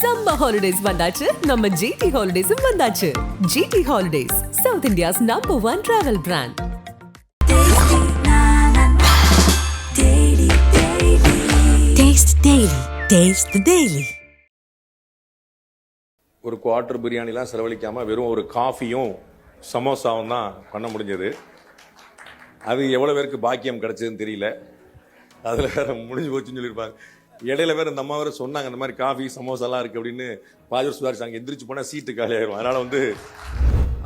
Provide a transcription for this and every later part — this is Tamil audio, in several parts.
சம்மர் ஹாலிடேஸ் வந்தாச்சு. நம்ம ஜிடி ஹாலிடேஸும் வந்தாச்சு. GT holidays South India's number one travel brand Taste Daily. Taste the Daily. ஒரு குவார்ட்டர் பிரியாணிலாம் செலவழிக்காமல் வெறும் ஒரு காஃபியும் சமோசாவும் தான் பண்ண முடிஞ்சது. அது எவ்வளோ பேருக்கு பாக்கியம் கிடச்சதுன்னு தெரியல. அதில் வேற முடிஞ்சு போச்சுன்னு சொல்லியிருப்பாங்க. இடையில வேற இந்த அம்மா வேற சொன்னாங்க இந்த மாதிரி காஃபி சமோசாலாம் இருக்குது அப்படின்னு பாஜர் சுதாரிச்சாங்க எந்திரிச்சு போனால் சீட்டு காலி ஆயிரும் அதனால் வந்து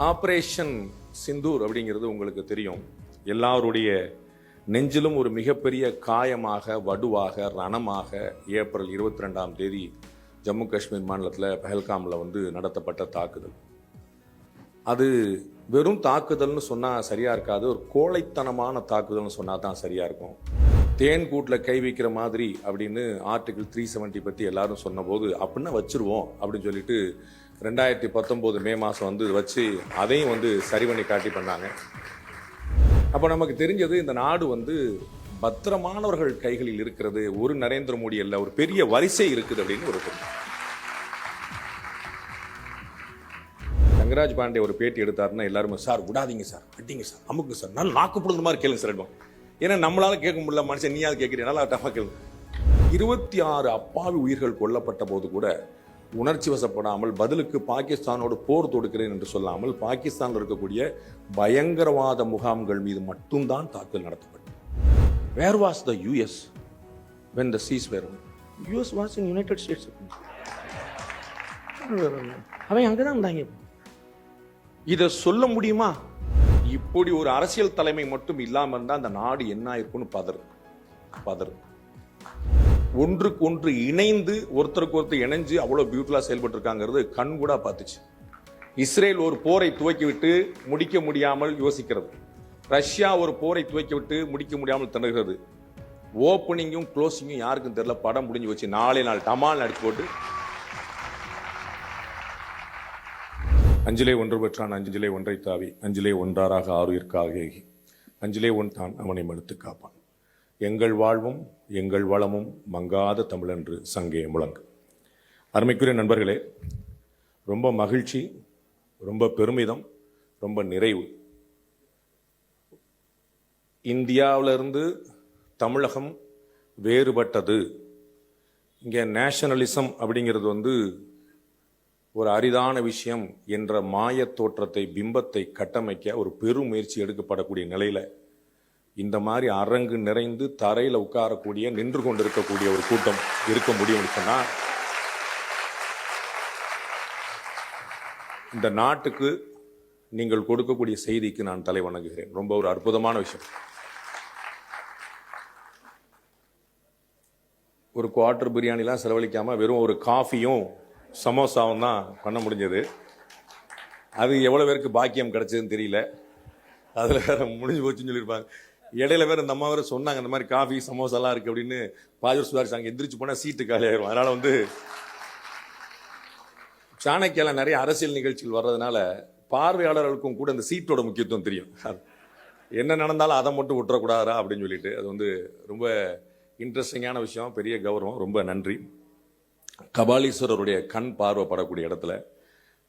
ஆப்ரேஷன் சிந்தூர் அப்படிங்கிறது உங்களுக்கு தெரியும். எல்லாருடைய நெஞ்சிலும் ஒரு மிகப்பெரிய காயமாக வடுவாக ரணமாக ஏப்ரல் இருபத்தி ரெண்டாம் தேதி ஜம்மு காஷ்மீர் மாநிலத்தில் பஹல்காமில் வந்து நடத்தப்பட்ட தாக்குதல். அது வெறும் தாக்குதல்னு சொன்னால் சரியாக இருக்காது ஒரு கோழைத்தனமான தாக்குதல்னு சொன்னால் தான் சரியாக இருக்கும். தேன் கூட்டில் கை வைக்கிற மாதிரி அப்படின்னு ஆர்டிகிள் த்ரீ செவன்ட்டி பற்றி எல்லாரும் சொன்னபோது அப்படின்னா வச்சிருவோம் அப்படின்னு சொல்லிட்டு ரெண்டாயிரத்தி பத்தொம்போது மே மாதம் வந்து வச்சு அதையும் வந்து சரி பண்ணி காட்டி பண்ணாங்க. அப்போ நமக்கு தெரிஞ்சது இந்த நாடு வந்து பத்திரமானவர்கள் கைகளில் இருக்கிறது ஒரு நரேந்திர மோடி அல்ல ஒரு பெரிய வரிசை இருக்குது அப்படின்னு ஒரு தெரியும் பாண்டே ஒரு பேட்டி எடுத்தாருன்னா எல்லாருமே சார் விடாதீங்க சார் அடிங்க சார் அமுக்குங்க சார் நல்லா நாக்கு மாதிரி கேளுங்க சார் எடுப்போம் ஏன்னா நம்மளால கேட்க முடியல மனுஷன் நீயாவது கேட்கிறீங்க நல்லா டஃபாக இருபத்தி ஆறு அப்பாவி உயிர்கள் கொல்லப்பட்ட போது கூட உணர்ச்சி வசப்படாமல் பதிலுக்கு பாகிஸ்தானோடு போர் தொடுக்கிறேன் என்று சொல்லாமல் பாகிஸ்தானில் இருக்கக்கூடிய பயங்கரவாத முகாம்கள் மீது மட்டும்தான் தாக்குதல் நடத்தப்பட்டது. Where was the US when the cheese where US was in United States அவன் அங்கே தான் இருந்தாங்க இதை சொல்ல முடியுமா? இப்படி ஒரு அரசியல் தலைமை மட்டும் இல்லாமல் இருந்தால் அந்த நாடு என்ன ஆயிருக்கும்னு பதறு பதறு. ஒன்றுக்கு ஒன்று இணைந்து ஒருத்தருக்கு ஒருத்தர் இணைஞ்சு அவ்வளோ பியூட்டிஃபுல்லாக செயல்பட்டு இருக்காங்கிறது கண் கூட பார்த்துச்சு. இஸ்ரேல் ஒரு போரை துவக்கிவிட்டு முடிக்க முடியாமல் யோசிக்கிறது. ரஷ்யா ஒரு போரை துவக்கிவிட்டு முடிக்க முடியாமல் திணறுகிறது. ஓப்பனிங்கும் க்ளோசிங்கும் யாருக்கும் தெரியல. படம் முடிஞ்சு வச்சு நாளே நாள் டமால் அடிச்சு போட்டு அஞ்சிலே ஒன்று பெற்றான் அஞ்சிலே ஒன்றை தாவி அஞ்சிலே ஒன்றாராக ஆறுயிர்க்காக அஞ்சிலே ஒன் தான் அவனை மறுத்து காப்பான். எங்கள் வாழ்வும் எங்கள் வளமும் மங்காத தமிழன்று சங்கே முழங்கு. அருமைக்குரிய நண்பர்களே ரொம்ப மகிழ்ச்சி ரொம்ப பெருமிதம் ரொம்ப நிறைவு. இந்தியாவிலிருந்து தமிழகம் வேறுபட்டது. இங்கே நேஷனலிசம் அப்படிங்கிறது வந்து ஒரு அரிதான விஷயம் என்ற மாயத் தோற்றத்தை பிம்பத்தை கட்டமைக்க ஒரு பெரும் முயற்சி எடுக்கப்படக்கூடிய நிலையில் இந்த மாதிரி அரங்கு நிறைந்து தரையில் உட்காரக்கூடிய நின்று கொண்டிருக்கக்கூடிய ஒரு கூட்டம் இருக்க முடியும்னு சொன்னால் இந்த நாட்டுக்கு நீங்கள் கொடுக்கக்கூடிய செய்திக்கு நான் தலை வணங்குகிறேன். ரொம்ப ஒரு அற்புதமான விஷயம். ஒரு குவார்ட்டர் பிரியாணிலாம் செலவழிக்காமல் வெறும் ஒரு காஃபியும் சமோசாவும் தான் பண்ண முடிஞ்சது. அது எவ்வளோ பேருக்கு பாக்கியம் கிடச்சதுன்னு தெரியல. அதில் வேறு முடிஞ்சு போச்சுன்னு சொல்லியிருப்பாங்க. இடையில வேறு இந்த அம்மா வேற சொன்னாங்க இந்த மாதிரி காஃபி சமோசாலாம் இருக்குது அப்படின்னு. பாஜர் சுதாரிச்சாங்க எந்திரிச்சு போனால் சீட்டு காலி ஆயிரும். அதனால் வந்து சாணக்கியால நிறைய அரசியல் நிகழ்ச்சிகள் வர்றதுனால பார்வையாளர்களுக்கும் கூட இந்த சீட்டோட முக்கியத்துவம் தெரியும். என்ன நடந்தாலும் அதை மட்டும் விட்டுறக்கூடாதா அப்படின்னு சொல்லிட்டு. அது வந்து ரொம்ப இன்ட்ரெஸ்டிங்கான விஷயம் பெரிய கௌரவம். ரொம்ப நன்றி. கபாலீஸ்வரருடைய கண் பார்வைப்படக்கூடிய இடத்துல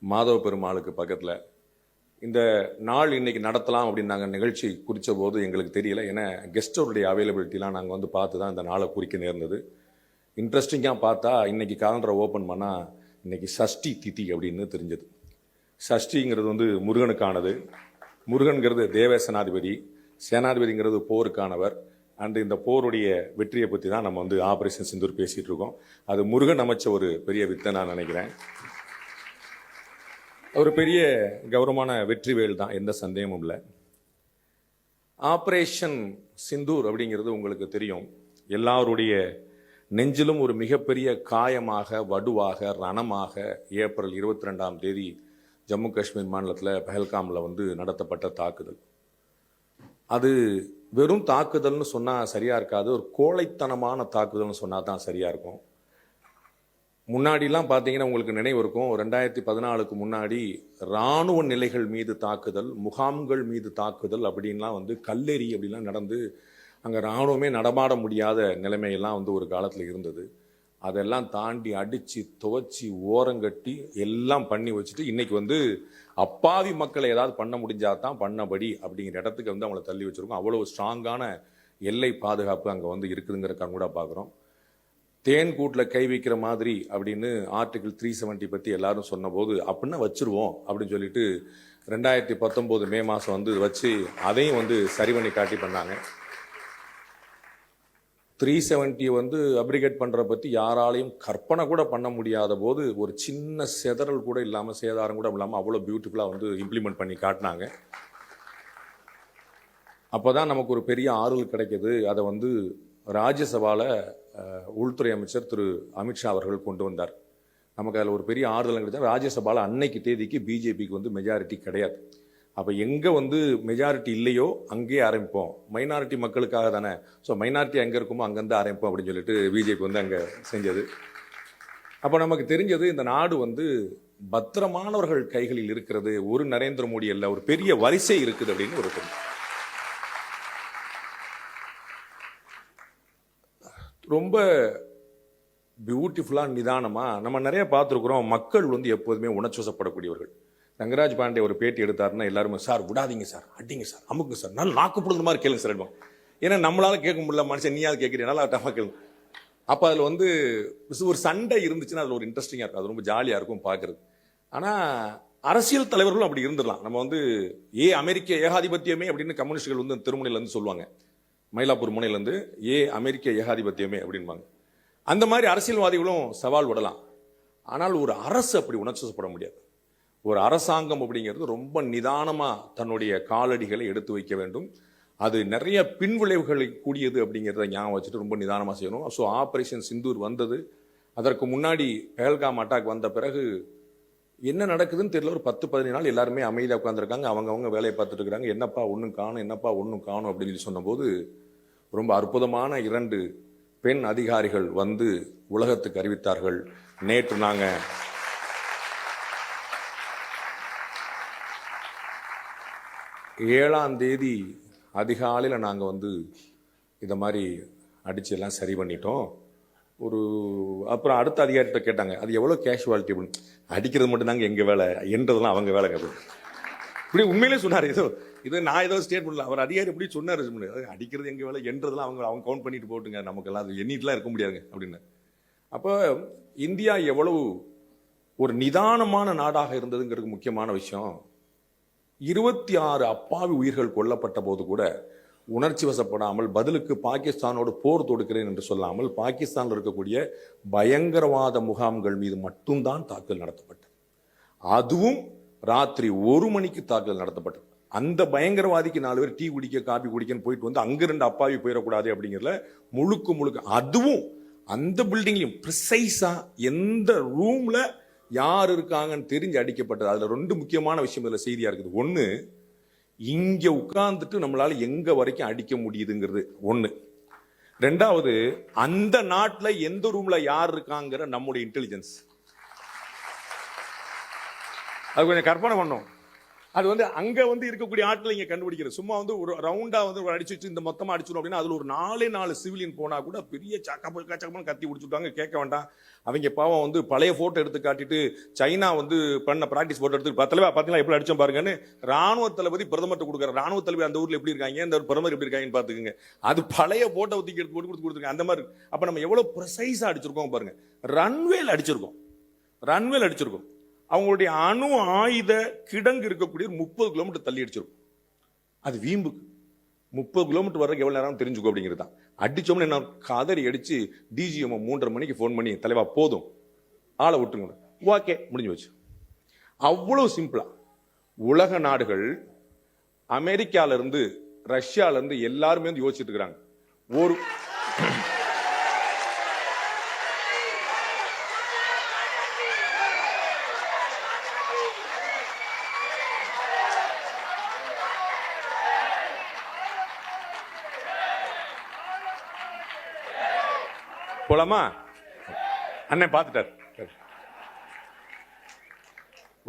மாதவ பெருமாளுக்கு பக்கத்தில் இந்த நாள் இன்னைக்கு நடத்தலாம் அப்படின்னு நாங்கள் நிகழ்ச்சி குறித்த போது எங்களுக்கு தெரியல. ஏன்னா கெஸ்டோருடைய அவைலபிலிட்டிலாம் நாங்கள் வந்து பார்த்து தான் இந்த நாளை குறிக்க நேர்ந்தது. இன்ட்ரெஸ்டிங்காக பார்த்தா இன்னைக்கு கேலண்டரை ஓப்பன் பண்ணால் இன்னைக்கு சஷ்டி திதி அப்படின்னு தெரிஞ்சது. சஷ்டிங்கிறது வந்து முருகனுக்கானது. முருகன்கிறது தேவ சேனாதிபதி சேனாதிபதிங்கிறது போருக்கானவர். அண்டு இந்த போருடைய வெற்றியை பற்றி தான் நம்ம வந்து ஆப்ரேஷன் சிந்தூர் பேசிகிட்டு இருக்கோம். அது முருகன் அமைச்ச ஒரு பெரிய வித்தை நான் நினைக்கிறேன். ஒரு பெரிய கௌரவமான வெற்றி வேல் தான் எந்த சந்தேகமும் இல்லை. ஆப்ரேஷன் சிந்தூர் அப்படிங்கிறது உங்களுக்கு தெரியும். எல்லாருடைய நெஞ்சிலும் ஒரு மிகப்பெரிய காயமாக வடுவாக ரணமாக ஏப்ரல் இருபத்தி ரெண்டாம் தேதி ஜம்மு காஷ்மீர் மாநிலத்தில் பஹல்காமில் வந்து நடத்தப்பட்ட தாக்குதல். அது வெறும் தாக்குதல்னு சொன்னால் சரியாக இருக்காது. ஒரு கோழைத்தனமான தாக்குதல்னு சொன்னால் தான் சரியாக இருக்கும். முன்னாடிலாம் பார்த்தீங்கன்னா உங்களுக்கு நினைவு இருக்கும். ரெண்டாயிரத்தி பதினாலுக்கு முன்னாடி இராணுவ நிலைகள் மீது தாக்குதல் முகாம்கள் மீது தாக்குதல் அப்படின்லாம் வந்து கல்லெறி அப்படிலாம் நடந்து அங்கே இராணுவமே நடமாட முடியாத நிலைமையெல்லாம் வந்து ஒரு காலத்தில் இருந்தது. அதெல்லாம் தாண்டி அடித்து துவச்சி ஓரங்கட்டி எல்லாம் பண்ணி வச்சுட்டு இன்றைக்கி வந்து அப்பாவி மக்களை ஏதாவது பண்ண முடிஞ்சால் தான் பண்ணபடி அப்படிங்கிற இடத்துக்கு வந்து அவங்கள தள்ளி வச்சுருக்கோம். அவ்வளோ ஸ்ட்ராங்கான எல்லை பாதுகாப்பு அங்கே வந்து இருக்குதுங்கிற கூட பார்க்குறோம். தேன் கூட்டில் கை வைக்கிற மாதிரி அப்படின்னு ஆர்டிகிள் த்ரீ செவன்ட்டி பற்றி எல்லாரும் சொன்னபோது அப்படின்னா வச்சிருவோம் அப்படின்னு சொல்லிட்டு ரெண்டாயிரத்தி பத்தொம்போது மே மாதம் வந்து வச்சு அதையும் வந்து சரி பண்ணி காட்டி பண்ணாங்க. த்ரீ செவன்ட்டியை வந்து அப்ரிகேட் பண்ணுற பற்றி யாராலையும் கற்பனை கூட பண்ண முடியாத போது ஒரு சின்ன செதறல் கூட இல்லாமல் சேதாரம் கூட இல்லாமல் அவ்வளோ பியூட்டிஃபுல்லாக வந்து இம்ப்ளிமெண்ட் பண்ணி காட்டினாங்க. அப்போ தான் நமக்கு ஒரு பெரிய ஆறுதல் கிடைக்கிது. அதை வந்து ராஜ்யசபாவில் உள்துறை அமைச்சர் திரு அமித்ஷா அவர்கள் கொண்டு வந்தார். நமக்கு அதில் ஒரு பெரிய ஆறுதல் கிடைச்சா ராஜ்யசபாவில் அன்னைக்கு தேதிக்கு பிஜேபிக்கு வந்து மெஜாரிட்டி கிடையாது. அப்போ எங்கே வந்து மெஜாரிட்டி இல்லையோ அங்கேயே ஆரம்பிப்போம். மைனாரிட்டி மக்களுக்காக தானே. ஸோ மைனாரிட்டி எங்கே இருக்குமோ அங்கேருந்து ஆரம்பிப்போம் அப்படின்னு சொல்லிட்டு பிஜேபி வந்து அங்கே செஞ்சது. அப்போ நமக்கு தெரிஞ்சது இந்த நாடு வந்து பத்திரமானவர்கள் கைகளில் இருக்கிறது. ஒரு நரேந்திர மோடி அல்ல ஒரு பெரிய வரிசை இருக்குது அப்படின்னு ஒரு ரொம்ப பியூட்டிஃபுல்லாக நிதானமாக நம்ம நிறைய பார்த்துருக்குறோம். மக்கள் வந்து எப்போதுமே உணர்ச்சிவசப்படக்கூடியவர்கள் ரங்கராஜ் பாண்டே ஒரு பேட்டி எடுத்தாருன்னா எல்லாருமே சார் விடாதீங்க சார் அடிங்க சார் அமுக்குங்க சார் நல்ல நாக்குப்படுற மாதிரி கேளுங்க சார் அப்படிம்பாங்க. ஏன்னா நம்மளால கேட்க முடியல மனுஷன் நீயாவது கேட்குறீங்க நல்லா டஃபாக கேளுங்க. அப்போ அதில் வந்து ஒரு சண்டை இருந்துச்சுன்னா அதில் ஒரு இன்ட்ரெஸ்டிங்காக இருக்கும் அது ரொம்ப ஜாலியாக இருக்கும் பார்க்குறது ஆனால் அரசியல் தலைவர்களும் அப்படி இருந்துடலாம். நம்ம வந்து ஏ அமெரிக்க ஏகாதிபத்தியமே அப்படின்னு கம்யூனிஸ்டுகள் வந்து திருமணிலேருந்து சொல்லுவாங்க. மயிலாப்பூர் முனையிலேருந்து ஏ அமெரிக்க ஏகாதிபத்தியமே அப்படின்பாங்க. அந்த மாதிரி அரசியல்வாதிகளும் சவால் விடலாம். ஆனால் ஒரு அரசு அப்படி உணர்ச்சிப்பட முடியாது. ஒரு அரசாங்கம் அப்படிங்கிறது ரொம்ப நிதானமாக தன்னுடைய காலடிகளை எடுத்து வைக்க வேண்டும். அது நிறைய பின்விளைவுகளை கூடியது அப்படிங்கிறத ஞாபகம் வச்சுட்டு ரொம்ப நிதானமாக செய்யணும். ஸோ ஆப்ரேஷன் சிந்தூர் வந்தது. அதற்கு முன்னாடி பெஹல்காம் அட்டாக் வந்த பிறகு என்ன நடக்குதுன்னு தெரியல. ஒரு பத்து பதினஞ்சு நாள் எல்லாருமே அமைதியாக உட்காந்துருக்காங்க அவங்கவுங்க வேலையை பார்த்துட்டு இருக்காங்க. என்னப்பா ஒன்றும் காணும் என்னப்பா ஒன்றும் காணும் அப்படின்னு சொல்லி சொன்னபோது ரொம்ப அற்புதமான இரண்டு பெண் அதிகாரிகள் வந்து உலகத்துக்கு அறிவித்தார்கள். நேற்று நாங்கள் ஏழாம் தேதி அதிகாலையில் நாங்கள் வந்து இதை மாதிரி அடிச்சு எல்லாம் சரி பண்ணிட்டோம். ஒரு அப்புறம் அடுத்த அதிகாரிகிட்ட கேட்டாங்க அது எவ்வளோ கேஷுவாலிட்டி அப்படின்னு? அடிக்கிறது மட்டும்தாங்க எங்கள் வேலை என்றதெல்லாம் அவங்க வேலைங்க அது. இப்படி உண்மையிலே சொன்னார். ஏதோ இது நான் ஏதோ ஸ்டேட் பண்ணல அவர் அதிகாரி இப்படி சொன்னார். அடிக்கிறது எங்கள் வேலை என்றதெல்லாம் அவங்க அவங்க கவுண்ட் பண்ணிட்டு போட்டுங்க. நமக்கெல்லாம் அது எண்ணிட்டுலாம் இருக்க முடியாதுங்க அப்படின்னு. அப்போ இந்தியா எவ்வளவு ஒரு நிதானமான நாடாக இருந்ததுங்கிறது முக்கியமான விஷயம். இருபத்தி ஆறு அப்பாவி உயிர்கள் கொல்லப்பட்ட போது கூட உணர்ச்சி வசப்படாமல் பதிலுக்கு பாகிஸ்தானோடு போர் தொடுக்கிறேன் என்று சொல்லாமல் பாகிஸ்தானில் இருக்கக்கூடிய பயங்கரவாத முகாம்கள் மீது மட்டும்தான் தாக்குதல் நடத்தப்பட்டது. அதுவும் ராத்திரி ஒரு மணிக்கு தாக்குதல் நடத்தப்பட்டது. அந்த பயங்கரவாதிக்கு நாலு பேர் டீ குடிக்க காபி குடிக்கன்னு போயிட்டு வந்து அங்கே ரெண்டு அப்பாவி போயிடக்கூடாது அப்படிங்கிறதுல முழுக்க முழுக்க அதுவும் அந்த பில்டிங்லையும் ப்ரிசைஸாக எந்த ரூமில் யார் இருக்காங்கன்னு தெரிஞ்சு அடிக்கப்பட்டது. அதில் ரெண்டு முக்கியமான விஷயம் இதில் செய்தியாக இருக்குது. ஒன்று இங்கே உட்கார்ந்துட்டு நம்மளால் எங்கே வரைக்கும் அடிக்க முடியுதுங்கிறது. ஒன்று ரெண்டாவது அந்த நாட்டில் எந்த ரூமில் யார் இருக்காங்கிற நம்முடைய இன்டெலிஜென்ஸ் அது கொஞ்சம் கற்பனை பண்ணோம். அது வந்து அங்கே வந்து இருக்கக்கூடிய ஆட்களை இங்கே கண்டுபிடிக்கிற சும்மா வந்து ஒரு ரவுண்டாக வந்து ஒரு அடிச்சு வச்சு இந்த மொத்தமாக அடிச்சிடும் அப்படின்னா அதில் ஒரு நாலே நாலு சிவிலியன் போனால் கூட பெரிய சக்கப்பல் கச்சக்கமல் கத்தி பிடிச்சிட்டாங்க. கேட்க வேண்டாம். அவங்க பாவம் வந்து பழைய ஃபோட்டோ எடுத்து காட்டிட்டு சைனா வந்து பண்ண ப்ராக்டிஸ் ஃபோட்டோ எடுத்து பத்தலவா பார்த்தீங்களா எப்படி அடிச்சோம் பாருங்கன்னு ராணுவ தளபதி பிரதமர்கிட்ட கொடுக்குற ராணுவ தளபதி அந்த ஊரில் எப்படி இருக்காங்க இந்த பிரதமர் எப்படி இருக்காங்கன்னு பார்த்துக்குங்க. அது பழைய ஃபோட்டோ தூக்கி எடுத்து போட்டு கொடுத்து கொடுத்துருக்காங்க. அந்த மாதிரி அப்போ நம்ம எவ்வளோ ப்ரொசைஸாக அடிச்சிருக்கோம் பாருங்க. ரன்வேல் அடிச்சிருக்கோம். ரன்வேல் அடிச்சிருக்கோம். அவங்களுடைய அணு ஆயுத கிடங்கு இருக்கக்கூடிய முப்பது கிலோமீட்டர் தள்ளி அடிச்சிடும் அது வீம்புக்கு. முப்பது கிலோமீட்டர் வரைக்கும் எவ்வளோ நேரம் தெரிஞ்சுக்கோ அப்படிங்கிறது தான். அடித்தோம்னு என்ன கதறி அடித்து டிஜிஎம் மூன்றரை மணிக்கு ஃபோன் பண்ணி தலைவா போதும். ஆளை விட்டுருங்க. ஓகே முடிஞ்சு வச்சு அவ்வளோ சிம்பிளாக உலக நாடுகள் அமெரிக்காவிலேருந்து ரஷ்யாவிலேருந்து எல்லாருமே வந்து யோசிச்சுட்டு இருக்கிறாங்க. ஒரு போலாமா? அண்ணன் பார்த்துட்டார்.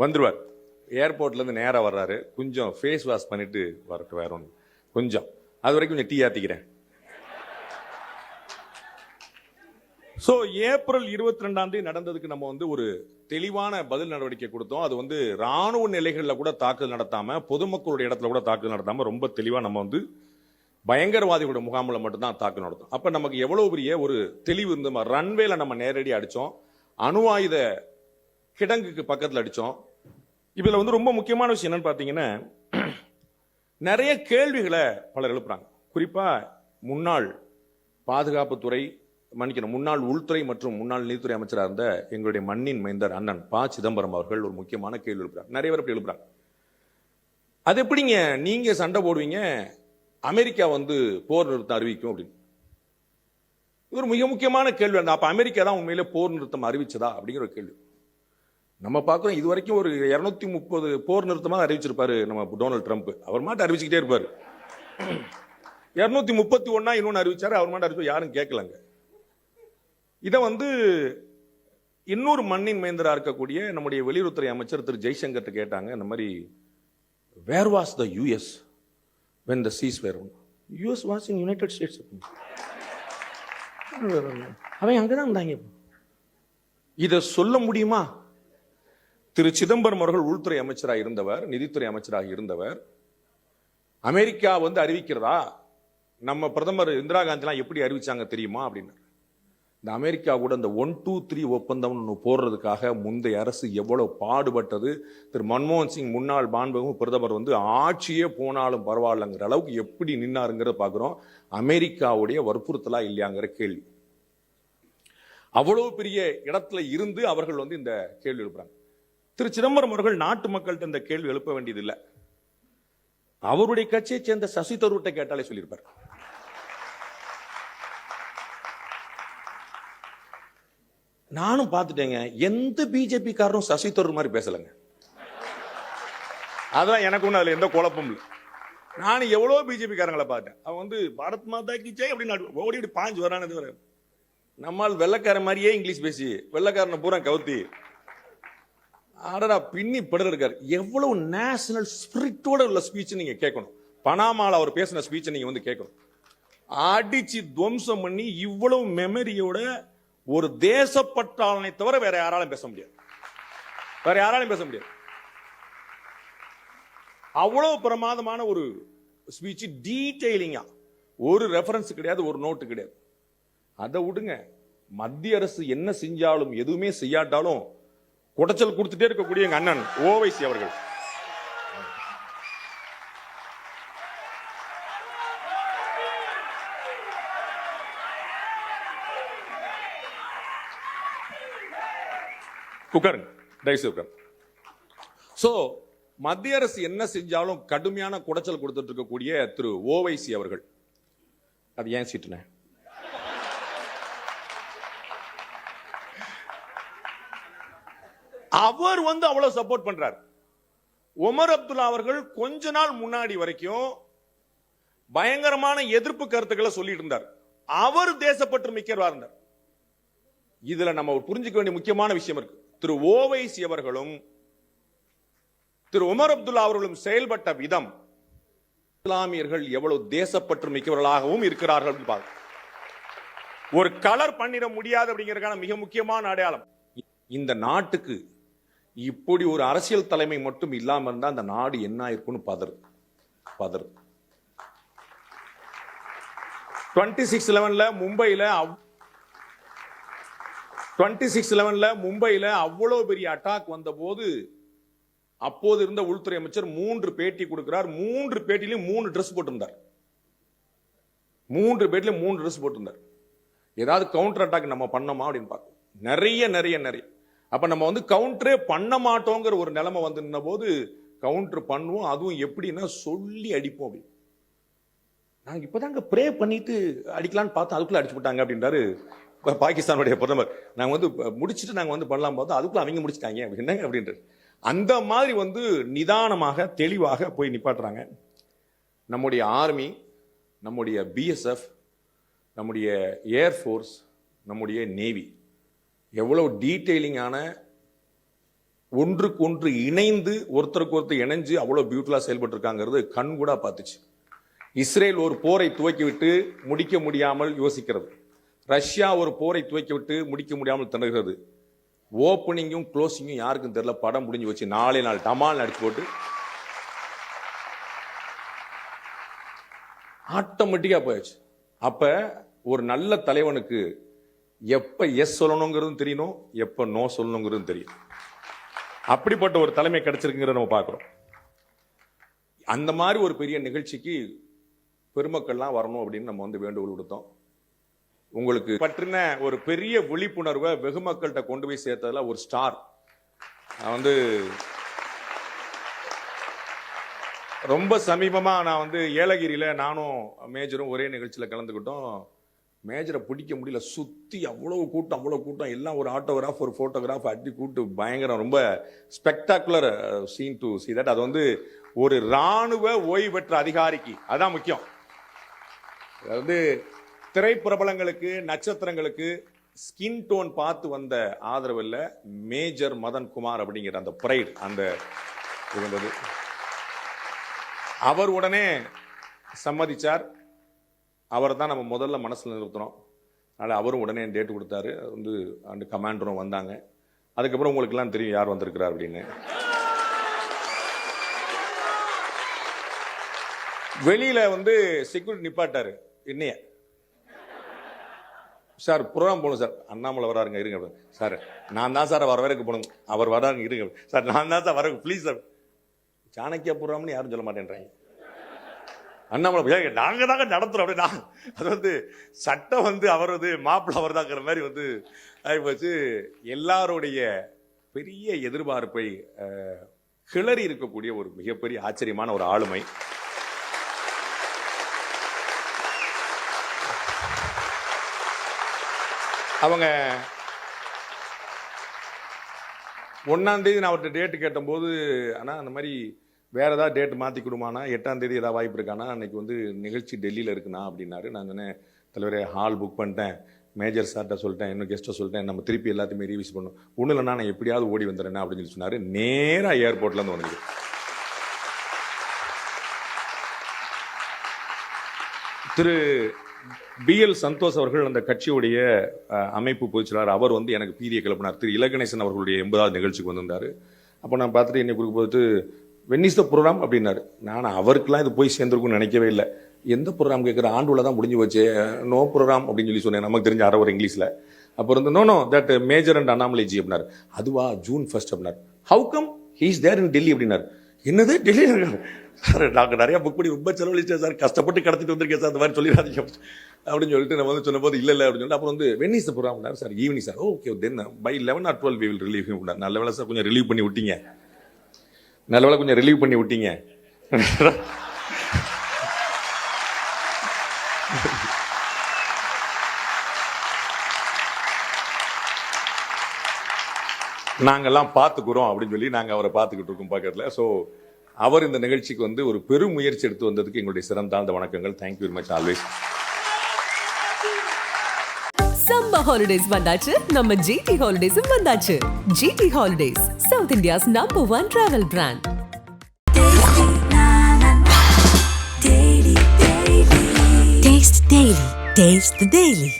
வந்துருவார். ஏர்போர்ட்லேருந்து நேராக வர்றாரு. கொஞ்சம் ஃபேஸ் வாஷ் பண்ணிட்டு வரட்டும் வேற ஒன்று கொஞ்சம். அது வரைக்கும் கொஞ்சம் டீ ஆத்திக்கிறேன். ஸோ ஏப்ரல் இருபத்தி ரெண்டாம் தேதி நடந்ததுக்கு நம்ம வந்து ஒரு தெளிவான பதில் நடவடிக்கை கொடுத்தோம். அது வந்து ராணுவ நிலைகளில் கூட தாக்குதல் நடத்தாமல் பொதுமக்களுடைய இடத்துல கூட தாக்குதல் நடத்தாமல் ரொம்ப தெளிவாக நம்ம வந்து பயங்கரவாதிகளோட முகாமில் மட்டும்தான் தாக்கு நடத்தும் அப்போ நமக்கு எவ்வளோ பெரிய ஒரு தெளிவு இருந்த ரன்வேல நம்ம நேரடி அடித்தோம் அணு ஆயுத கிடங்குக்கு பக்கத்தில் அடித்தோம் இதில் வந்து ரொம்ப முக்கியமான விஷயம் என்னன்னு பார்த்தீங்கன்னா நிறைய கேள்விகளை பலர் எழுப்புறாங்க. குறிப்பாக முன்னாள் பாதுகாப்புத்துறை மன்னிக்கணும் முன்னாள் உள்துறை மற்றும் முன்னாள் நீதித்துறை அமைச்சராக இருந்த எங்களுடைய மண்ணின் மைந்தர் அண்ணன் ப. சிதம்பரம் அவர்கள் ஒரு முக்கியமான கேள்வி எழுப்புறாங்க நிறைய பேர் அப்படி எழுப்புறாங்க. அது எப்படிங்க? நீங்கள் சண்டை போடுவீங்க அமெரிக்கா வந்து போர் நிறுத்தம் அறிவிக்கும் அப்படின்னு. இது ஒரு மிக முக்கியமான கேள்வி. அந்த அப்போ அமெரிக்கா தான் உண்மையிலே போர் நிறுத்தம் அறிவிச்சதா அப்படிங்கிற ஒரு கேள்வி. நம்ம பார்க்குறோம் இது வரைக்கும் ஒரு இரநூத்தி முப்பது போர் நிறுத்தமாக அறிவிச்சிருப்பாரு நம்ம டொனால்டு ட்ரம்ப். அவர் மாட்டு அறிவிச்சுக்கிட்டே இருப்பார். இரநூத்தி முப்பத்தி ஒன்னா இன்னொன்று அறிவிச்சார் அவர் மாட்டு அறிவிச்சு யாரும் கேட்கலங்க. இதை வந்து இன்னொரு மண்ணின் மேந்தராக இருக்கக்கூடிய நம்முடைய வெளியுறவுத்துறை அமைச்சர் திரு ஜெய்சங்கர்கிட்ட கேட்டாங்க இந்த மாதிரி where was the US when the cheese where US was in United States அவன் அங்கதான் இருந்தாங்க. இதை சொல்ல முடியுமா? திரு சிதம்பரம் அவர்கள் உள்துறை அமைச்சராக இருந்தவர் நிதித்துறை அமைச்சராக இருந்தவர். அமெரிக்கா வந்து அறிவிக்கிறதா? நம்ம பிரதமர் இந்திரா காந்திலாம் எப்படி அறிவிச்சாங்க தெரியுமா? அப்படின்னு இந்த அமெரிக்கா கூட இந்த ஒன் டூ த்ரீ ஒப்பந்தம் ஒன்று போடுறதுக்காக முந்தைய அரசு எவ்வளவு பாடுபட்டது? திரு மன்மோகன் சிங் முன்னாள் மாண்புமிகு பிரதமர் வந்து ஆட்சியே போனாலும் பரவாயில்லைங்கிற அளவுக்கு எப்படி நின்னாருங்கிறத பார்க்குறோம். அமெரிக்காவுடைய வற்புறுத்தலா இல்லையாங்கிற கேள்வி. அவ்வளோ பெரிய இடத்துல இருந்து அவர்கள் வந்து இந்த கேள்வி எழுப்புறாங்க. திரு சிதம்பரம் அவர்கள் நாட்டு மக்கள்கிட்ட இந்த கேள்வி எழுப்ப வேண்டியதில்லை. அவருடைய கட்சியை சேர்ந்த சசி தரூர்கிட்ட கேட்டாலே சொல்லியிருப்பார். நானும் பார்த்துட்டேங்க. எந்த பிஜேபி காரரும் சசி தரூர் மாதிரி பேசலைங்க. அதான் எனக்கு ஒன்றும் அதில் எந்த குழப்பமும் இல்லை. நான் எவ்வளோ பிஜேபி காரங்களை பார்த்தேன். அவன் வந்து பாரத் மாதா கி ஜெய் அப்படின்னு ஓடி ஓடி பாஞ்சு வரானது வர நம்மால் வெள்ளக்காரன் மாதிரியே இங்கிலீஷ் பேசி வெள்ளக்காரனை பூரா கவுத்தி. ஆடடா பின்னி படுற இருக்காரு. எவ்வளவு நேஷனல் ஸ்பிரிட்டோட உள்ள ஸ்பீச் நீங்க கேட்கணும். பனாமால அவர் பேசின ஸ்பீச்சை நீங்க வந்து கேட்கணும். அடிச்சு துவம்சம் பண்ணி இவ்வளவு மெமரியோட ஒரு தேசப்பற்றாளனை தவிர வேற யாராலும் பேச முடியாது. வேற யாராலும் பேச முடியாது. அவ்வளவு பிரமாதமான ஒரு ஸ்பீச் டீடைலிங்கா ஒரு ரெஃபரன்ஸ் கிடையாது ஒரு நோட்டு கிடையாது. அதை விடுங்க. மத்திய அரசு என்ன செஞ்சாலும் எதுவுமே செய்யாட்டாலும் குடைச்சல் கொடுத்துட்டே இருக்கக்கூடிய எங்க அண்ணன் ஓவைசி அவர்கள். உட்காருங்க. தயவுசெய்து உட்காருங்க. ஸோ மத்திய அரசு என்ன செஞ்சாலும் கடுமையான குடைச்சல் கொடுத்துட்டு இருக்கக்கூடிய திரு ஓவைசி அவர்கள். அது ஏன் சீட்டுன? அவர் வந்து அவ்வளவு சப்போர்ட் பண்றார். உமர் அப்துல்லா அவர்கள் கொஞ்ச நாள் முன்னாடி வரைக்கும் பயங்கரமான எதிர்ப்பு கருத்துக்களை சொல்லிட்டு இருந்தார். அவர் தேசப்பற்று மிக்கவா இருந்தார். இதுல நம்ம புரிஞ்சுக்க வேண்டிய முக்கியமான விஷயம் இருக்கு. திரு ஓவைசி அவர்களும் திரு உமர் அப்துல்லா அவர்களும் செயல்பட்ட விதம் இஸ்லாமியர்கள் எவ்வளவு தேசப்பற்று மிக்கவர்களாகவும் இருக்கிறார்கள் ஒரு கலர் பண்ணிட முடியாது அப்படிங்கறதுக்கான மிக முக்கியமான அடையாளம். இந்த நாட்டுக்கு இப்படி ஒரு அரசியல் தலைமை மட்டும் இல்லாம இருந்தா அந்த நாடு என்ன இருக்கும்னு பதறு பதறு. டுவெண்ட்டி சிக்ஸ் லெவன்ல மும்பையில டுவெண்ட்டி சிக்ஸ் லெவன்ல மும்பையில அவ்வளவு பெரிய அட்டாக் வந்த போது அப்போது இருந்த உள்துறை அமைச்சர் மூன்று பேட்டி கொடுக்கிறார். மூன்று பேட்டிலையும் மூணு ட்ரெஸ் போட்டிருந்தார். மூன்று பேட்டிலையும் மூணு ட்ரெஸ் போட்டிருந்தார். ஏதாவது கவுண்டர் அட்டாக் நம்ம பண்ணோமா அப்படின்னு பார்க்கணும் நிறைய நிறைய நிறைய. அப்ப நம்ம வந்து கவுண்டரே பண்ண மாட்டோங்கிற ஒரு நிலைமை வந்து நின்ன போது கவுண்டர் பண்ணுவோம். அதுவும் எப்படின்னா சொல்லி அடிப்போம் அப்படி. நாங்கள் இப்போதாங்க ப்ரே பண்ணிட்டு அடிக்கலாம்னு பார்த்தா அதுக்குள்ளே அடிச்சு விட்டாங்க அப்படின்றாரு பாகிஸ்தானுடைய பிரதமர். நாங்கள் வந்து முடிச்சுட்டு நாங்கள் வந்து பண்ணலாம் பார்த்தோம் அதுக்குள்ளே அவங்க முடிச்சிட்டாங்க. என்னங்க அப்படின்றது அந்த மாதிரி வந்து நிதானமாக தெளிவாக போய் நிப்பாட்டுறாங்க. நம்முடைய ஆர்மி நம்முடைய பிஎஸ்எஃப் நம்முடைய ஏர்ஃபோர்ஸ் நம்முடைய நேவி எவ்வளவு டீட்டெயிலிங்கான ஒன்றுக்கு ஒன்று இணைந்து ஒருத்தருக்கு ஒருத்தர் இணைஞ்சு அவ்வளோ பியூட்டிலாக செயல்பட்டுருக்காங்கிறது கண் கூட பார்த்துச்சு. இஸ்ரேல் ஒரு போரை துவக்கிவிட்டு முடிக்க முடியாமல் யோசிக்கிறது. ரஷ்யா ஒரு போரை துவக்கி விட்டு முடிக்க முடியாமல் திணறுகிறது. ஓப்பனிங்கும் க்ளோசிங்கும் யாருக்கும் தெரியல. படம் முடிஞ்சு வச்சு நாலே நாள் டமால் அடிச்சு போட்டு ஆட்டோமேட்டிக்காக போயாச்சு. அப்போ ஒரு நல்ல தலைவனுக்கு எப்போ எஸ் சொல்லணுங்கிறதும் தெரியணும் எப்போ நோ சொல்லணுங்கிறதும் தெரியும் அப்படிப்பட்ட ஒரு தலைமை கிடைச்சிருக்குங்கிறத நம்ம பார்க்குறோம். அந்த மாதிரி ஒரு பெரிய நிகழ்ச்சிக்கு பெருமக்கள்லாம் வரணும் அப்படின்னு நம்ம வந்து வேண்டுகோள் கொடுத்தோம் உங்களுக்கு பற்றின ஒரு பெரிய விழிப்புணர்வை வெகு மக்கள்கிட்ட கொண்டு போய் சேர்த்ததில் ஒரு ஸ்டார். நான் வந்து ரொம்ப சமீபமாக நான் வந்து ஏலகிரியில் நானும் மேஜரும் ஒரே நிகழ்ச்சியில் கலந்துக்கிட்டோம். மேஜரை பிடிக்க முடியல. சுற்றி அவ்வளோ கூட்டம் அவ்வளோ கூட்டம். எல்லாம் ஒரு ஆட்டோகிராஃப் ஒரு ஃபோட்டோகிராஃப் அடி கூட்டு பயங்கரம். ரொம்ப spectacular scene to see that அது வந்து ஒரு ராணுவ ஓய்வு பெற்ற அதிகாரிக்கு. அதான் முக்கியம். அதாவது திரைப்பிரபலங்களுக்கு நட்சத்திரங்களுக்கு ஸ்கின் டோன் பார்த்து வந்த ஆதரவு மேஜர் மதன் குமார் அப்படிங்கிற அந்த பிரைடு அந்த இருந்தது அவர் உடனே சம்மதிச்சார். அவரை தான் நம்ம முதல்ல மனசில் நிறுத்தினோம். அதனால் அவரும் உடனே டேட் கொடுத்தாரு. வந்து அந்த கமாண்டரும் வந்தாங்க. அதுக்கப்புறம் உங்களுக்கெல்லாம் தெரியும் யார் வந்திருக்கிறார் அப்படின்னு. வெளியில் வந்து செக்யூரிட்டி நிப்பாட்டாரு. என்னைய. சார் ப்ரோக்ராம் போகணும் சார். அண்ணாமலை வராருங்க இருங்க. சார் நான் தான் சார் வர வரைக்கும் போகணும். அவர் வராருங்க இருங்க. சார் நான் தான் சார் வர ப்ளீஸ் சார். சாணக்கியா ப்ரோக்ராம்னு யாரும் சொல்ல மாட்டேன்றாங்க. அண்ணாமலை ஏங்க நாங்க தாங்க நடத்துகிறோம் அப்படின்னா அது வந்து சட்டம் வந்து அவர் வந்து மாப்பிள்ளை அவர் தாங்கிற மாதிரி வந்து ஆகிப்போச்சு எல்லாருடைய பெரிய எதிர்பார்ப்பை கிளறி இருக்கக்கூடிய ஒரு மிகப்பெரிய ஆச்சரியமான ஒரு ஆளுமை. அவங்க ஒன்றாந்தேதி நான் அவர்கிட்ட டேட்டு கேட்டபோது ஆனால் அந்த மாதிரி வேறு ஏதாவது டேட் மாற்றி கொடுமானா எட்டாந்தேதி ஏதாவது வாய்ப்பு இருக்கானா அன்றைக்கி வந்து நிகழ்ச்சி டெல்லியில் இருக்குண்ணா அப்படின்னாரு. நான் சொன்னேன் தலைவரே ஹால் புக் பண்ணிட்டேன். மேஜர் சார்ட்ட சொல்லிட்டேன் இன்னும் கெஸ்ட்டை சொல்லிட்டேன். நம்ம திருப்பி எல்லாத்தையுமே ரீவிஸ் பண்ணணும். ஒன்றும் இல்லைண்ணா நான் எப்படியாவது ஓடி வந்துடுறேன் அப்படின்னு சொல்லி சொன்னார். நேராக ஏர்போர்ட்லேருந்து வந்துருக்கு. திரு பி எல் சந்தோஷ் அவர்கள் அந்த கட்சியுடைய அமைப்பு பொதுச்செயலாளர். அவர் வந்து எனக்கு பீரிய கிளப்பினார். திரு இலகணேசன் அவர்களுடைய எண்பதாவது நிகழ்ச்சிக்கு வந்திருந்தார். அப்போ நான் பார்த்துட்டு என்னை கொடுக்க போட்டு வென்னிஸ் த ப்ரோக்ராம் அப்படின்னாரு. நான் அவருக்கெல்லாம் இது போய் சேர்ந்துருக்கும்னு நினைக்கவே இல்லை. எந்த ப்ரோக்ராம் கேட்குற ஆண்டுல தான் முடிஞ்சு போச்சு. நோ ப்ரோக்ராம் அப்படின்னு சொல்லி சொன்னேன். நமக்கு தெரிஞ்ச அரை ஒரு இங்கிலீஷில். அப்போ வந்து no no that major and Annamalai ji அப்படின்னாரு. அதுவா? ஜூன் ஃபர்ஸ்ட் அப்படின்னார். How come he's there in Delhi அப்படின்னார். என்னது? டெல்லி சார் நாங்கள் நிறையா புக் பண்ணி ரொம்ப செலவழிச்சேன் சார். கஷ்டப்பட்டு கடத்திட்டு வந்திருக்கேன் சார் அந்த மாதிரி சொல்லிடாதீங்க. அப்படின்னு சொல்லிட்டு நம்ம வந்து சொன்னபோது இல்லை இல்லை அப்படின்னு சொல்லிட்டு அப்புறம் வந்து when is programme sir evening sir. Okay then by eleven or twelve we will relieve நல்ல வேலை சார் கொஞ்சம் ரிலீவ் பண்ணி விட்டீங்க. நல்ல வேலை கொஞ்சம் ரிலீவ் பண்ணி விட்டீங்க. நாங்கெல்லாம் பார்த்துக்குறோம் அப்படின்னு சொல்லி நாங்கள் அவரை பார்த்துக்கிட்டு இருக்கோம் பக்கத்தில். ஸோ அவர் இந்த நிகழ்ச்சிக்கு வந்து ஒரு பெரும் முயற்சி எடுத்து வந்ததுக்கு எங்களுடைய சிறந்தாழ்ந்த வணக்கங்கள் thank you very much always summer holidays வந்தாச்சு நம்ம ஜிடி ஹாலிடேஸும் வந்தாச்சு GT holidays South India's number one travel brand Taste Daily. Taste the Daily.